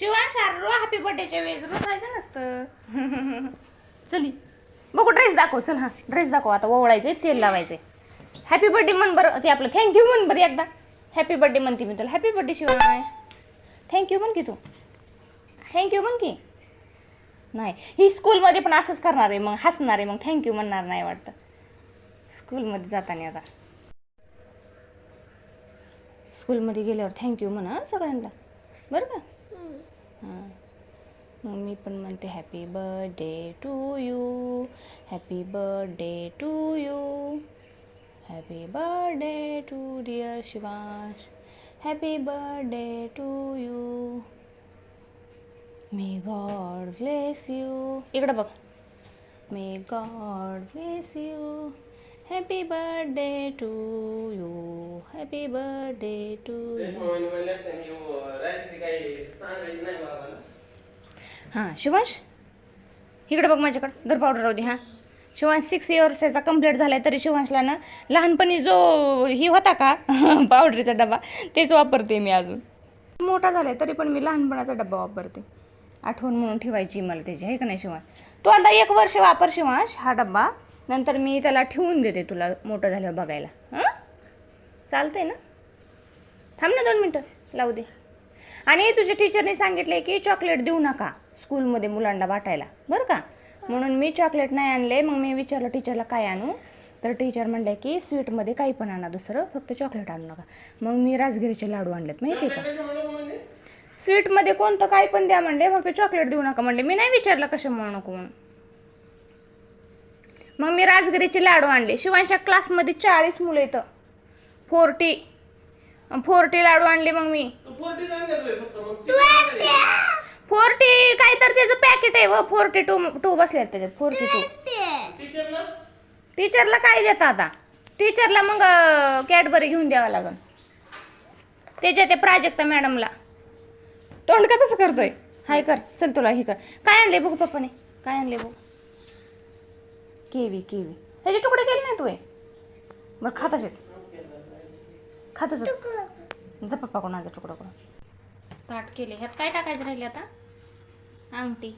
शिवांश अरे हॅपी बर्थडेच्या वेळेस रोज जायचं नसतं. चली. बघू ड्रेस दाखव. चल हा ड्रेस दाखव. आता ओवळायचंय तेल लावायचंय. हॅपी बर्थडे म्हण बरं. ते आपलं थँक्यू म्हण बरं एकदा. हॅपी बर्थडे म्हणते मी तुला. हॅपी बर्थडे शिवांश थँक्यू म्हण की तू. थँक्यू म्हण की. नाही ही स्कूलमध्ये पण असंच करणार आहे मग. हसणार आहे मग. थँक्यू म्हणणार नाही वाटतं. स्कूलमध्ये जाताना आता. स्कूलमध्ये गेल्यावर थँक्यू म्हणा सगळ्यांना. बरं का? हां. मग मी पण म्हणते happy birthday to you happy birthday to you happy birthday to dear Shivansh happy birthday to you may God bless you इकडं बघ. May God bless you happy birthday to you happy birthday to you हां शिवांश इकडे बघ माझ्याकडं दर powder राहू दे हां. शिवांश सिक्स इयर्सचा कंप्लीट झाला आहे तरी शिवांशला ना लहानपणी जो ही होता का पावडरीचा डबा तेच वापरते मी अजून. मोठा झाला तरी पण मी लहानपणाचा डबा वापरते. आठवण म्हणून ठेवायची मला त्याची आहे का नाही शिवांश तू आता एक वर्ष वापर शिवांश हा डब्बा नंतर मी त्याला ठेवून देते तुला मोठं झाल्यावर बघायला. हां? आहे ना? थांब ना दोन मिनटं. लावू दे. आणि तुझ्या टीचरने सांगितले की चॉकलेट देऊ नका स्कूलमध्ये मुलांना वाटायला. बरं का? म्हणून मी चॉकलेट नाही आणले. मग मी विचारलं टीचरला काय आणू? तर टीचर म्हणले की स्वीटमध्ये काही पण आणा दुसरं फक्त चॉकलेट आणू नका. मग मी राजगिरीचे लाडू आणलेत माहिती आहे का? स्वीटमध्ये कोणतं काय पण द्या म्हणले फक्त चॉकलेट देऊ नका म्हणले. मी नाही विचारलं कशामुळे नको म्हणून. मग मी राजगिरीचे लाडू आणले. शिवांच्या क्लासमध्ये चाळीस मुलं येतं फोर्टी. फोर्टी लाडू आणले मग मी. फोर्टी काय तर त्याचं पॅकेट आहे व. फोर्टी टू टू बसले त्याच्यात. Forty two. टीचरला? काय देता आता? टीचरला मग कॅडबरी घेऊन द्यावं लागल त्याच्या त्या प्राजक्ता मॅडमला. तोंड का तसं करतोय? हाय कर. चल तुला हे कर. काय आणले बघू पप्पाने? काय आणले बघू? केवी केवी. ह्याचे तुकडे केले नाही तू हे? बरं खाताशेच खातच जा पप्पा कोणाचा तुकडा करून. ताट केले. ह्यात काय टाकायचं राहिले आता? अंगठी.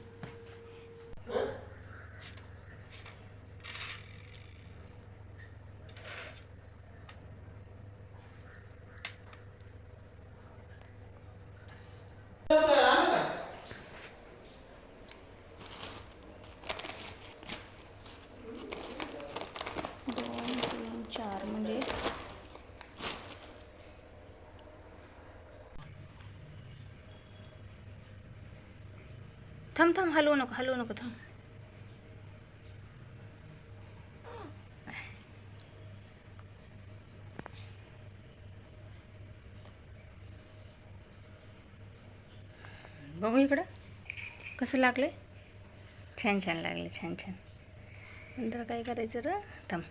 थांब थांब हलवू नको हलवू नको थांब. बघू इकडं. कसं लागलं छान छान लागले छान छान. नंतर काय करायचं र? थांब.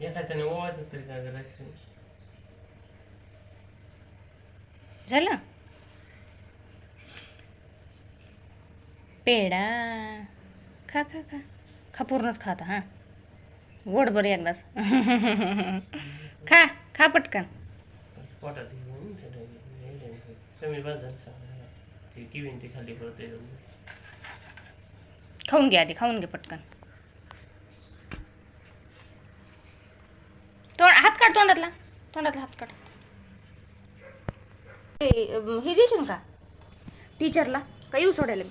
एका त्याने ओवायचं तरी काय करायचं झालं पेढा खा खा खा. खा पूर्णच खाता हां. गोड बरं एकदाच. खा खा पटकन. पोटात घेऊन ते कमी बस झालं सगळं. ते किवीन ते खाली पडते खाऊन घे आधी खाऊन घे पटकन तोंड हात काढ तोंडातला. तोंडातला हात काढ. हे हे देशील का? टीचरला का येऊ सोडायला मी.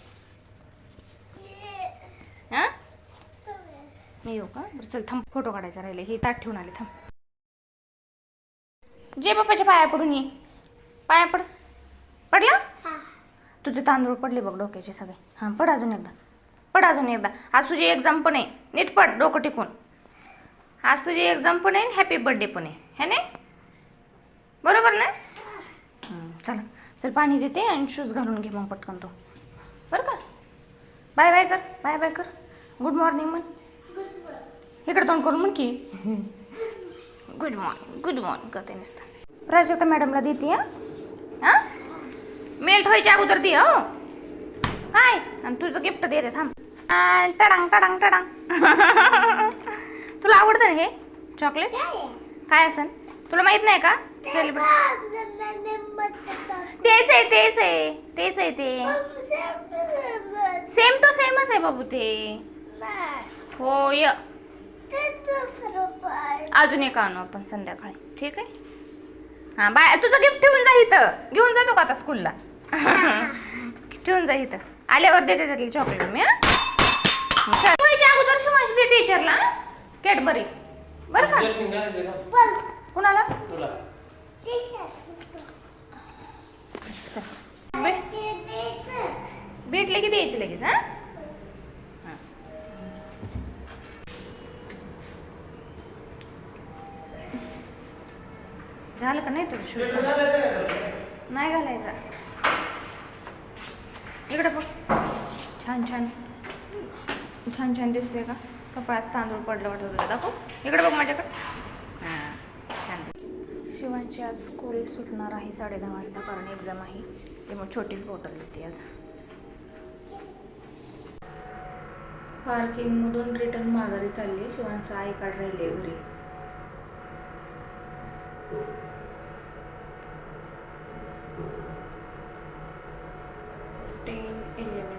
हां? मी येऊ का? बरं चल थांब फोटो काढायचा राहिले हे ताट ठेवून आले थांब. जे बाप्पाच्या पाया पडून ये. पाया पड. पडला? तुझे तांदूळ पडले बघ डोक्याचे सगळे. हां पड अजून एकदा. पड अजून एकदा. आज तुझी एक्झाम पण आहे. नीट पड डोकं टिकून. आज तुझी एक्झाम पण आहे हॅपी बर्थडे पण आहे. है ना? बरोबर ना? चला. चल पाणी देते आणि शूज घालून घे मग पटकन तो. बरं का? बाय बाय कर. बाय बाय कर. गुड मॉर्निंग म्हण. इकडे तोंड करून म्हण की. गुड मॉर्निंग गुड मॉर्निंग करते नुसतं. प्राजक्ता मॅडमला देते हां. हां? मेल्ट व्हायच्या अगोदर दे हो. काय आणि तुझं गिफ्ट देते थांब. टडांग टडांग टडांग. तुला आवडतं ना हे? चॉकलेट? काय असन? तुला माहीत नाही का? सेलिब्रेट तेच आहे तेच आहे तेच आहे ते. सेम टू सेमच आहे बाबू ते. हो य. अजून एक आणू आपण संध्याकाळी. ठीक आहे? हां बाय. तुझं गिफ्ट ठेवून जा इथं. घेऊन जातो का आता स्कूलला ठेवून जा इथं. आल्यावर देते त्यातली चॉकलेट मी हां. अगोदर दे टीचरला कॅडबरी बरं का कुणाला भेटले की द्यायचे लगेच हां हां. झालं का नाही तुझं शूज? नाही घालायचा. इकडे बघ. छान छान. छान छान दिसते का? कपाळात तांदूळ पडलं वाटत तुला. दाखव. इकडे बघ माझ्याकडे. हां छान. शिवांची आज स्कूल सुटणार आहे साडे दहा वाजता कारण एक्झाम आहे. ते मग छोटी बॉटल देते आज. पार्किंगमधून रिटर्न माघारी चालली शिवांचं आय कार्ड राहिले घरी. टेन इलेवन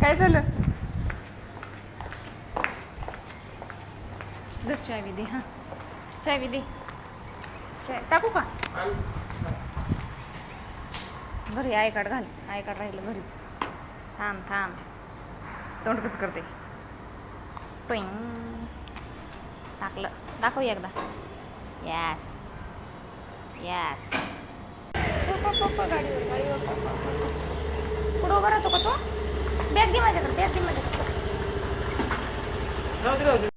काय झालं? जर चावी दे हां. चावी दे. चाय टाकू का? घरी आय कार्ड घाल. आय कार्ड राहिलं घरीच. थांब थांब. तोंड कसं करते? टोईंग. टाकलं. दाखव एकदा. यॅस यॅस गाडीवर. गाडीवर पुढं उभा राहतो का तो? बॅग दे माझ्याकडे बॅग दे माझ्याकडे राहू दे राहू दे